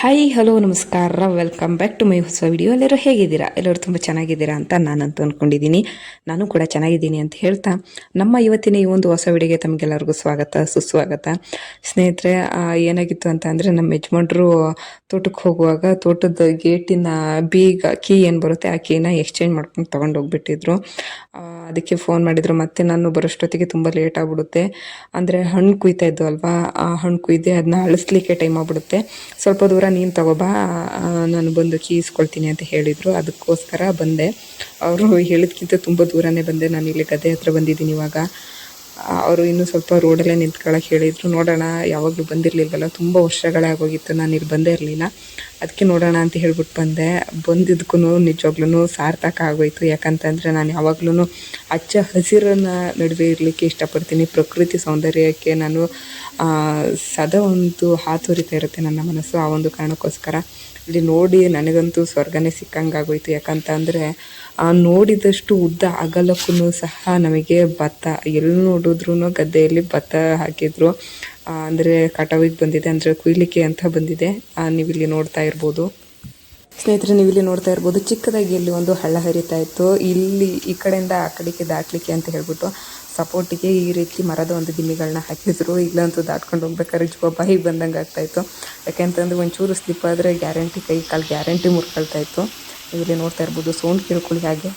Hi hello ನಮಸ್ಕಾರ. Welcome back to my ಹೊಸ video ಎಲ್ಲರೂ ಹೇಗಿದ್ದೀರಾ? ಎಲ್ಲರೂ ತುಂಬ ಚೆನ್ನಾಗಿದ್ದೀರಾ ಅಂತ ನಾನಂತೂ ಅಂದ್ಕೊಂಡಿದ್ದೀನಿ ನಾನು ಕೂಡ ಚೆನ್ನಾಗಿದ್ದೀನಿ ಅಂತ ಹೇಳ್ತಾ, ನಮ್ಮ ಇವತ್ತಿನ ಈ ಒಂದು ಹೊಸ ವಿಡಿಯೋಗೆ ತಮಗೆಲ್ಲರಿಗೂ ಸ್ವಾಗತ, ಸುಸ್ವಾಗತ. ಸ್ನೇಹಿತರೆ ಏನಾಗಿತ್ತು ಅಂತ ಅಂದರೆ ನಮ್ಮ ಯಜಮಾನ್ರು ತೋಟಕ್ಕೆ ಹೋಗುವಾಗ ತೋಟದ ಗೇಟಿನ ಬೀಗ, ಕೀ ಏನು ಬರುತ್ತೆ ಆ ಕೀನ ಎಕ್ಸ್ಚೇಂಜ್ ಮಾಡ್ಕೊಂಡು ತೊಗೊಂಡು ಹೋಗ್ಬಿಟ್ಟಿದ್ರು. ಅದಕ್ಕೆ ಫೋನ್ ಮಾಡಿದರು. ಮತ್ತೆ ನಾನು ಬರೋಷ್ಟೊತ್ತಿಗೆ ತುಂಬ ಲೇಟ್ ಆಗ್ಬಿಡುತ್ತೆ. ಅಂದರೆ ಹಣ್ಣು ಕುಯ್ತಾ ಇದ್ದು ಅಲ್ವಾ? ಆ ಹಣ್ಣು ಕುಯ್ದೆ ಅದನ್ನ ಅಳಿಸ್ಲಿಕ್ಕೆ ಟೈಮ್ ಆಗ್ಬಿಡುತ್ತೆ. ಸ್ವಲ್ಪ ದೂರ ನೀನು ತಗೋಬಾ ನಾನು ಬಂದು ಕೀ ಇಸ್ಕೊಳ್ತೀನಿ ಅಂತ ಹೇಳಿದರು. ಅದಕ್ಕೋಸ್ಕರ ಬಂದೆ. ಅವರು ಹೇಳಿದ್ಕಿಂತ ತುಂಬ ದೂರನೇ ಬಂದೆ. ನಾನು ಇಲ್ಲಿ ಗದ್ದೆ ಹತ್ರ ಬಂದಿದ್ದೀನಿ ಇವಾಗ. ಅವರು ಇನ್ನೂ ಸ್ವಲ್ಪ ರೋಡಲ್ಲೇ ನಿಂತ್ಕೊಳ್ಳೋಕೆ ಹೇಳಿದರು. ನೋಡೋಣ, ಯಾವಾಗಲೂ ಬಂದಿರಲಿಲ್ವಲ್ಲ? ತುಂಬ ವರ್ಷಗಳೇ ಆಗೋಗಿತ್ತು. ನಾನು ಇಲ್ಲಿ ಬಂದೇ ಇರಲಿಲ್ಲ. ಅದಕ್ಕೆ ನೋಡೋಣ ಅಂತ ಹೇಳ್ಬಿಟ್ಟು ಬಂದೆ. ಬಂದಿದ್ದಕ್ಕೂ ನಿಜವಾಗ್ಲೂ ಸಾರ್ಥಕ ಆಗೋಯ್ತು. ಯಾಕಂತಂದರೆ ನಾನು ಯಾವಾಗ್ಲೂ ಹಚ್ಚ ಹಸಿರನ್ನ ನಡುವೆ ಇರಲಿಕ್ಕೆ ಇಷ್ಟಪಡ್ತೀನಿ. ಪ್ರಕೃತಿ ಸೌಂದರ್ಯಕ್ಕೆ ನಾನು ಸದಾ ಒಂದು ಹಾತೊರಿತಾ ಇರುತ್ತೆ ನನ್ನ ಮನಸ್ಸು ಆ ಒಂದು ಕಾರಣಕ್ಕೋಸ್ಕರ. ಇಲ್ಲಿ ನೋಡಿ ನನಗಂತೂ ಸ್ವರ್ಗನೇ ಸಿಕ್ಕಂಗಾಗೋಯ್ತು. ಯಾಕಂತ ಅಂದರೆ ನೋಡಿದಷ್ಟು ಉದ್ದ ಅಗಲಕ್ಕೂ ಸಹ ನಮಗೆ ಭತ್ತ ಎಲ್ಲಿ ನೋಡಿದ್ರೂ ಗದ್ದೆಯಲ್ಲಿ ಭತ್ತ ಹಾಕಿದ್ರು. ಅಂದರೆ ಕಟಾವಿಗೆ ಬಂದಿದೆ ಅಂದರೆ ಕುಯ್ಲಿಕ್ಕೆ ಅಂತ ಬಂದಿದೆ. ಆ, ನೀವಿಲ್ಲಿ ನೋಡ್ತಾ ಇರ್ಬೋದು. ಸ್ನೇಹಿತರೆ ನೀವಿಲ್ಲಿ ನೋಡ್ತಾ ಇರ್ಬೋದು ಚಿಕ್ಕದಾಗಿ ಇಲ್ಲಿ ಒಂದು ಹಳ್ಳ ಹರಿತಾ ಇತ್ತು. ಇಲ್ಲಿ ಈ ಕಡೆಯಿಂದ ಆ ಕಡೆಗೆ ದಾಟಲಿಕ್ಕೆ ಅಂತ ಹೇಳ್ಬಿಟ್ಟು ಸಪೋರ್ಟಿಗೆ ಈ ರೀತಿ ಮರದ ಒಂದು ದಿಮ್ಮಿಗಳನ್ನ ಹಾಕಿದ್ರು. ಇಲ್ಲಂತೂ ದಾಟ್ಕೊಂಡು ಹೋಗ್ಬೇಕಾದ್ರೆ ಜುವ ಬಾಯಿಗೆ ಬಂದಂಗೆ ಆಗ್ತಾಯಿತ್ತು ಯಾಕೆಂತಂದ್ರೆ ಒಂಚೂರು ಸ್ಲಿಪ್ ಆದರೆ ಗ್ಯಾರಂಟಿ ಕೈ ಕಾಲು ಗ್ಯಾರಂಟಿ ಮುರ್ಕೊಳ್ತಾ ಇತ್ತು. ನೀವಿಲ್ಲಿ ನೋಡ್ತಾ ಇರ್ಬೋದು, ಸೌಂಡ್ ಕೇಳ್ಕೊಳ್ಳಿ ಹಾಗೆ.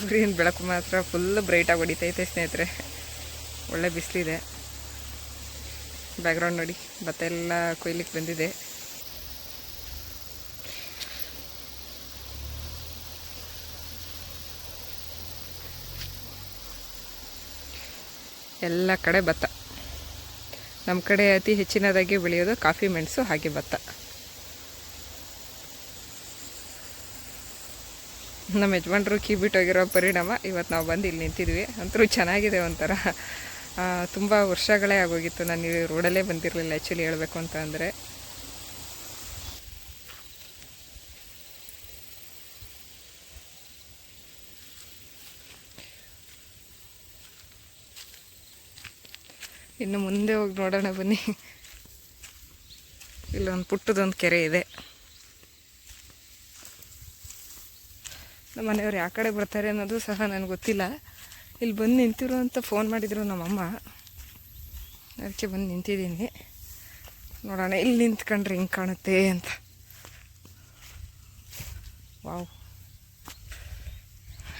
ಸೂರ್ಯನ ಬೆಳಕು ಮಾತ್ರ ಫುಲ್ ಬ್ರೈಟಾಗಿ ಹೊಡಿತೈತೆ ಸ್ನೇಹಿತರೆ. ಒಳ್ಳೆ ಬಿಸಿಲಿದೆ. ಬ್ಯಾಕ್ಗ್ರೌಂಡ್ ನೋಡಿ, ಭತ್ತ ಎಲ್ಲ ಕೊಯ್ಲಿಕ್ಕೆ ಬಂದಿದೆ. ಎಲ್ಲ ಕಡೆ ಭತ್ತ. ನಮ್ಮ ಕಡೆ ಅತಿ ಹೆಚ್ಚಿನದಾಗಿ ಬೆಳೆಯೋದು ಕಾಫಿ, ಮೆಣಸು, ಹಾಗೆ ಭತ್ತ. ನಮ್ಮ ಯಜಮಾನ್ರು ಕೀ ಬಿಟ್ಟೋಗಿರೋ ಪರಿಣಾಮ ಇವತ್ತು ನಾವು ಬಂದು ಇಲ್ಲಿ ನಿಂತಿದ್ವಿ. ಅಂತರೂ ಚೆನ್ನಾಗಿದೆ ಒಂಥರ. ತುಂಬ ವರ್ಷಗಳೇ ಆಗೋಗಿತ್ತು. ನಾನು ರೋಡಲ್ಲೇ ಬಂದಿರಲಿಲ್ಲ ಆ್ಯಕ್ಚುಲಿ ಹೇಳಬೇಕು ಅಂತ ಅಂದರೆ. ಇನ್ನು ಮುಂದೆ ಹೋಗಿ ನೋಡೋಣ ಬನ್ನಿ. ಇಲ್ಲೊಂದು ಪುಟ್ಟದೊಂದು ಕೆರೆ ಇದೆ. ನಮ್ಮ ಮನೆಯವ್ರು ಯಾವ ಕಡೆ ಬರ್ತಾರೆ ಅನ್ನೋದು ಸಹ ನನಗೆ ಗೊತ್ತಿಲ್ಲ. ಇಲ್ಲಿ ಬಂದು ನಿಂತಿರು ಅಂತ ಫೋನ್ ಮಾಡಿದರು ನಮ್ಮಮ್ಮ. ಅದಕ್ಕೆ ಬಂದು ನಿಂತಿದ್ದೀನಿ. ನೋಡೋಣ, ಇಲ್ಲಿ ನಿಂತ್ಕೊಂಡ್ರೆ ಹಿಂಗೆ ಕಾಣುತ್ತೆ ಅಂತ. ವಾವ್.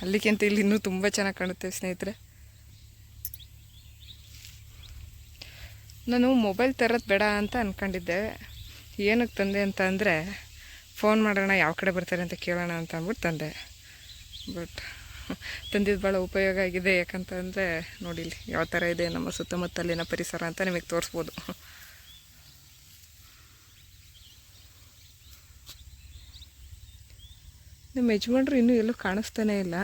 ಅಲ್ಲಿಗಿಂತ ಇಲ್ಲಿ ಇನ್ನೂ ತುಂಬ ಚೆನ್ನಾಗಿ ಕಾಣುತ್ತೆ ಸ್ನೇಹಿತರೆ. ನಾನು ಮೊಬೈಲ್ ತರೋದು ಬೇಡ ಅಂತ ಅಂದ್ಕೊಂಡಿದ್ದೆ ಏನಕ್ಕೆ ತಂದೆ ಅಂತ ಅಂದರೆ, ಫೋನ್ ಮಾಡೋಣ, ಯಾವ ಕಡೆ ಬರ್ತಾರೆ ಅಂತ ಕೇಳೋಣ ಅಂತ ಅಂದ್ಬಿಟ್ಟು ತಂದೆ. ಬಟ್ ತಂದಿದ್ದು ಭಾಳ ಉಪಯೋಗ ಆಗಿದೆ. ಯಾಕಂತಂದರೆ ನೋಡಿಲಿ ಯಾವ ಥರ ಇದೆ ನಮ್ಮ ಸುತ್ತಮುತ್ತಲಿನ ಪರಿಸರ ಅಂತ ನಿಮಗೆ ತೋರಿಸ್ಬೋದು. ನಮ್ಮ ಯಜಮಾನ್ರು ಇನ್ನೂ ಎಲ್ಲೂ ಕಾಣಿಸ್ತಾನೇ ಇಲ್ಲ.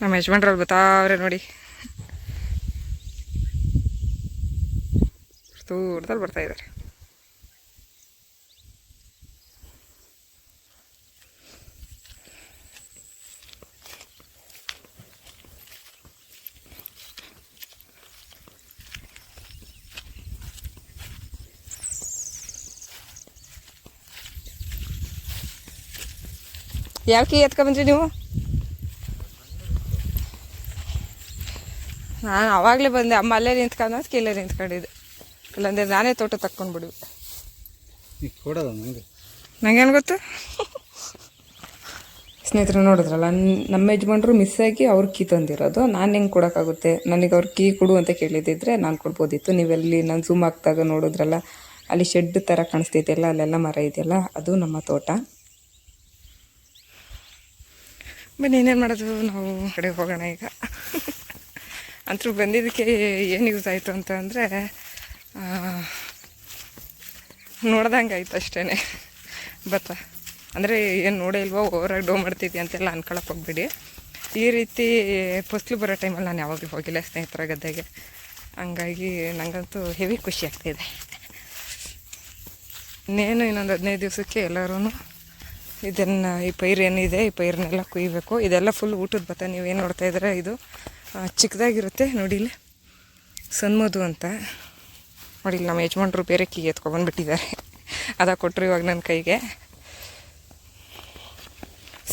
ನಮ್ಮ ಯಜಮಾನ್ರಲ್ಲಿ ಬರ್ತಾವ್ರೆ ನೋಡಿ. ದೂರದಲ್ಲಿ ಬರ್ತಾ ಇದ್ದಾರೆ ಯಾವ ಕೀ ಎತ್ಕೊಂಡ್ಬಂದ್ರಿ ನೀವು? ನಾನು ಆವಾಗಲೇ ಬಂದೆ. ಅಮ್ಮ ಅಲ್ಲೇ ನಿಂತ್ಕೊಂಡು ಕೀಲೇ ನಿಂತ್ಕೊಂಡಿದ್ದೆ. ಇಲ್ಲಾಂದ್ರೆ ನಾನೇ ತೋಟ ತಕ್ಕೊಂಡ್ಬಿಡ್ವಿ ನಂಗೆ? ನಂಗೇನು ಗೊತ್ತು? ಸ್ನೇಹಿತರು ನೋಡಿದ್ರಲ್ಲ ನಮ್ಮ ಯಜಮಾನ್ರು ಮಿಸ್ ಆಗಿ ಅವ್ರು ಕೀ ತಂದಿರೋದು. ನಾನು ಹೆಂಗೆ ಕೊಡೋಕ್ಕಾಗುತ್ತೆ? ನನಗೆ ಅವ್ರ ಕೀ ಕೊಡು ಅಂತ ಕೇಳಿದಿದ್ರೆ ನಾನು ಕೊಡ್ಬೋದಿತ್ತು. ನೀವೆಲ್ಲಿ ನಾನು ಝೂಮ್ ಹಾಕಿದಾಗ ನೋಡಿದ್ರಲ್ಲ ಅಲ್ಲಿ ಶೆಡ್ ಥರ ಕಾಣಿಸ್ತಿದೆಯಲ್ಲ ಅಲ್ಲೆಲ್ಲ ಮರ ಇದೆಯಲ್ಲ ಅದು ನಮ್ಮ ತೋಟ. ಬನ್ನಿ ಇನ್ನೇನು ಮಾಡೋದು? ನಾವು ಕಡೆ ಹೋಗೋಣ ಈಗ. ಅಂತೂ ಬಂದಿದ್ದಕ್ಕೆ ಏನು ಯೂಸ್ ಆಯಿತು ಅಂತ ಅಂದರೆ ನೋಡ್ದಂಗೆ ಆಯ್ತು ಅಷ್ಟೇ ಬತ್ತ, ಅಂದರೆ ಏನು ನೋಡೇ ಇಲ್ವೋ ಓವರಾಗಿ ಡೋ ಮಾಡ್ತಿದ್ದೆ ಅಂತೆಲ್ಲ ಅನ್ಕೊಳಕ್ಕೆ ಹೋಗ್ಬಿಡಿ. ಈ ರೀತಿ ಫಸ್ಲು ಬರೋ ಟೈಮಲ್ಲಿ ನಾನು ಯಾವಾಗಲೂ ಹೋಗಿಲ್ಲ ಸ್ನೇಹಿತರ ಗದ್ದೆಗೆ. ಹಂಗಾಗಿ ನನಗಂತೂ ಹೆವಿ ಖುಷಿ ಆಗ್ತಿದೆ. ಇನ್ನೇನು ಇನ್ನೊಂದು ಹದಿನೈದು ದಿವಸಕ್ಕೆ ಎಲ್ಲರೂ ಇದನ್ನು, ಈ ಪೈರು ಏನಿದೆ, ಈ ಪೈರನ್ನೆಲ್ಲ ಕುಯ್ಬೇಕು. ಇದೆಲ್ಲ ಫುಲ್ ಊಟದ ಭತ್ತ ನೀವೇನು ನೋಡ್ತಾ ಇದ್ದೀರಾ ಇದು? ಚಿಕ್ಕದಾಗಿರುತ್ತೆ. ನೋಡಿ ಇಲ್ಲಿ. ಸನ್ಮಧು ಅಂತ. ನೋಡಿ ಇಲ್ಲಿ ನಮ್ಮ ಯಜಮಾನ್ರು ಬೇರೆ ಕೀಗೆ ಎತ್ಕೊಬಂದ್ಬಿಟ್ಟಿದ್ದಾರೆ ಅದ ಕೊಟ್ಟರು ಇವಾಗ ನನ್ನ ಕೈಗೆ.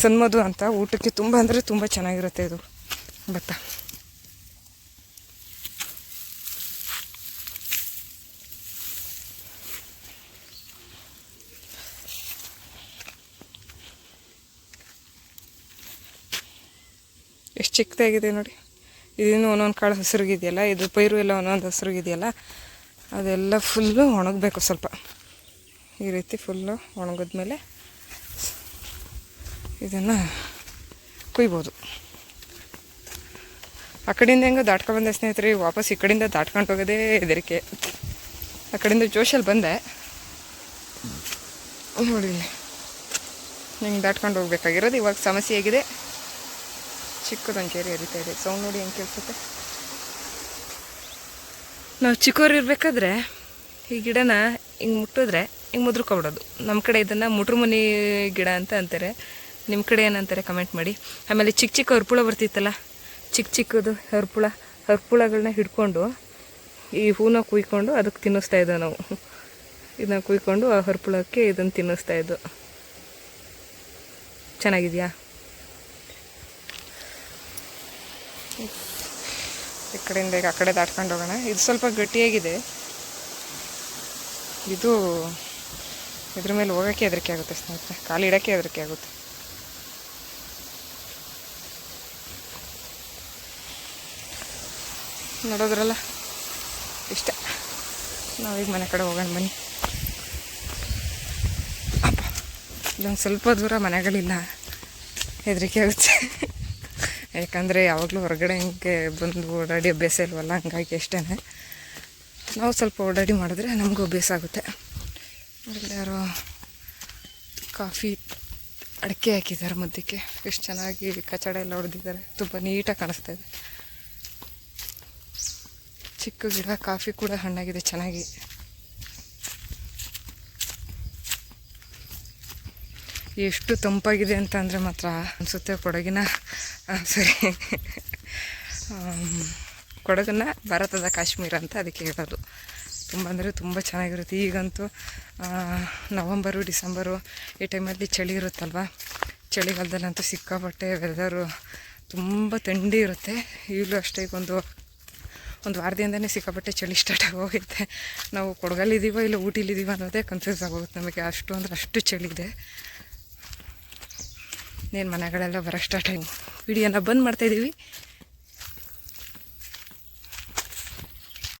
ಸನ್ಮಧು ಅಂತ ಊಟಕ್ಕೆ ತುಂಬ ಅಂದರೆ ತುಂಬ ಚೆನ್ನಾಗಿರುತ್ತೆ ಇದು. ಭತ್ತ ಎಷ್ಟು ಚಿಕ್ಕದಾಗಿದೆ ನೋಡಿ. ಇದಿನ್ನು ಒಂದೊಂದು ಕಾಳು ಹಸಿರುಗಿದೆಯಲ್ಲ, ಇದು ಪೈರು ಎಲ್ಲ ಒಂದೊಂದು ಹಸಿರುಗಿದೆಯಲ್ಲ, ಅದೆಲ್ಲ ಫುಲ್ಲು ಒಣಗಬೇಕು ಸ್ವಲ್ಪ. ಈ ರೀತಿ ಫುಲ್ಲು ಒಣಗಿದ್ಮೇಲೆ ಇದನ್ನು ಕುಯ್ಬೋದು. ಆ ಕಡೆಯಿಂದ ಹೆಂಗೆ ದಾಟ್ಕೊಂಡು ಬಂದೆ ಸ್ನೇಹಿತರೆ, ವಾಪಸ್ ಈ ಕಡೆಯಿಂದ ದಾಟ್ಕೊಂಡು ಹೋಗೋದೇ ಹೆದರಿಕೆ. ಆ ಕಡೆಯಿಂದ ಜೋಶಲ್ಲಿ ಬಂದೆ. ನೋಡಿ ಹೆಂಗೆ ದಾಟ್ಕೊಂಡು ಹೋಗ್ಬೇಕಾಗಿರೋದು, ಇವಾಗ ಸಮಸ್ಯೆ ಆಗಿದೆ. ಚಿಕ್ಕದೊಂದು ಕೆರೆ ಹರಿತಾ ಇದೆ. ಸೌಂಡ್ ನೋಡಿ ಹೆಂಗೆ ಕೇಳಿಸುತ್ತೆ ನಾವು ಚಿಕ್ಕವ್ರು ಇರಬೇಕಾದ್ರೆ ಈ ಗಿಡನ ಹಿಂಗೆ ಮುಟ್ಟಿದ್ರೆ ಹಿಂಗೆ ಮುದ್ರಕೊಬಿಡೋದು. ನಮ್ಮ ಕಡೆ ಇದನ್ನು ಮುಟ್ರುಮುನಿ ಗಿಡ ಅಂತ ಅಂತಾರೆ. ನಿಮ್ಮ ಕಡೆ ಏನಂತಾರೆ ಕಮೆಂಟ್ ಮಾಡಿ. ಆಮೇಲೆ ಚಿಕ್ಕ ಚಿಕ್ಕ ಹರ್ಪುಳ ಬರ್ತಿತ್ತಲ್ಲ? ಚಿಕ್ಕ ಚಿಕ್ಕದು ಹರ್ಪುಳ. ಹರ್ಪುಳಗಳನ್ನ ಹಿಡ್ಕೊಂಡು ಈ ಹೂನ ಕುಯ್ಕೊಂಡು ಅದಕ್ಕೆ ತಿನ್ನಿಸ್ತಾ ಇದ್ದೋ ನಾವು. ಇದನ್ನ ಕುಯ್ಕೊಂಡು ಆ ಹರ್ಪುಳಕ್ಕೆ ಇದನ್ನು ತಿನ್ನಿಸ್ತಾ ಇದ್ದೋ ಚೆನ್ನಾಗಿದೆಯಾ? ಈ ಕಡೆಯಿಂದ ಈಗ ಆ ಕಡೆ ದಾಟ್ಕೊಂಡು ಹೋಗೋಣ. ಇದು ಸ್ವಲ್ಪ ಗಟ್ಟಿಯಾಗಿದೆ. ಇದು ಇದ್ರ ಮೇಲೆ ಹೋಗೋಕ್ಕೆ ಹೆದರಿಕೆ ಆಗುತ್ತೆ ಸ್ನೇಹಿತರೆ. ಕಾಲು ಇಡೋಕ್ಕೆ ಹೆದರಿಕೆ ಆಗುತ್ತೆ. ನೋಡೋದ್ರಲ್ಲ? ಇಷ್ಟ. ನಾವೀಗ ಮನೆ ಕಡೆ ಹೋಗೋಣ, ಬನ್ನಿ. ಇಲ್ಲೊಂದು ಸ್ವಲ್ಪ ದೂರ ಮನೆಗಳಿಲ್ಲ. ಹೆದರಿಕೆ ಆಗುತ್ತೆ. ಯಾಕಂದರೆ ಯಾವಾಗಲೂ ಹೊರಗಡೆ ಹಿಂಗೆ ಬಂದು ಓಡಾಡಿ ಅಭ್ಯಾಸ ಇಲ್ವಲ್ಲ, ಹಂಗಾಗಿ ಅಷ್ಟೇ ನಾವು ಸ್ವಲ್ಪ ಓಡಾಡಿ ಮಾಡಿದ್ರೆ ನಮಗೂ ಅಭ್ಯಾಸ ಆಗುತ್ತೆ. ಎಲ್ಲರೂ ಕಾಫಿ ಅಡಿಕೆ ಹಾಕಿದ್ದಾರೆ ಮಧ್ಯಕ್ಕೆ. ಎಷ್ಟು ಚೆನ್ನಾಗಿ ಕಚಡ ಎಲ್ಲ ಹೊಡೆದಿದ್ದಾರೆ. ತುಂಬ ನೀಟಾಗಿ ಕಾಣಿಸ್ತಾ ಇದೆ. ಚಿಕ್ಕ ಗಿಡ, ಕಾಫಿ ಕೂಡ ಹಣ್ಣಾಗಿದೆ ಚೆನ್ನಾಗಿ. ಎಷ್ಟು ತಂಪಾಗಿದೆ ಅಂತ ಅಂದರೆ ಮಾತ್ರ ಅನಿಸುತ್ತೆ. ಕೊಡಗಿನ ಸರಿ. ಕೊಡಗನ್ನ ಭಾರತದ ಕಾಶ್ಮೀರ ಅಂತ ಅದಕ್ಕೆ ಹೇಳೋದು. ತುಂಬ ಅಂದರೆ ತುಂಬ ಚೆನ್ನಾಗಿರುತ್ತೆ. ಈಗಂತೂ ನವಂಬರು, ಡಿಸೆಂಬರು ಈ ಟೈಮಲ್ಲಿ ಚಳಿ ಇರುತ್ತಲ್ವ? ಚಳಿಗಾಲದಲ್ಲಂತೂ ಸಿಕ್ಕಾಪಟ್ಟೆ ವೆದರು ತುಂಬ ಥಂಡಿ ಇರುತ್ತೆ. ಈಗಲೂ ಅಷ್ಟೇ ಒಂದು ಒಂದು ವಾರದಿಂದನೇ ಸಿಕ್ಕಾಪಟ್ಟೆ ಚಳಿ ಸ್ಟಾರ್ಟ್ ಆಗೋಗುತ್ತೆ ನಾವು ಕೊಡಗಲ್ಲಿದ್ದೀವೋ ಇಲ್ಲ ಊಟಿಲಿದ್ದೀವೋ ಅನ್ನೋದೇ ಕನ್ಫ್ಯೂಸ್ ಆಗೋಗುತ್ತೆ ನಮಗೆ. ಅಷ್ಟು ಅಂದರೆ ಅಷ್ಟು ಚಳಿ ಇದೆ. ಏನು ಮನೆಗಳೆಲ್ಲ ಬರೋಕ್ಕೆ ಸ್ಟಾರ್ಟ್ ಆಗಿ ವಿಡಿಯೋನ ಬಂದ್ ಮಾಡ್ತಾಯಿದ್ದೀವಿ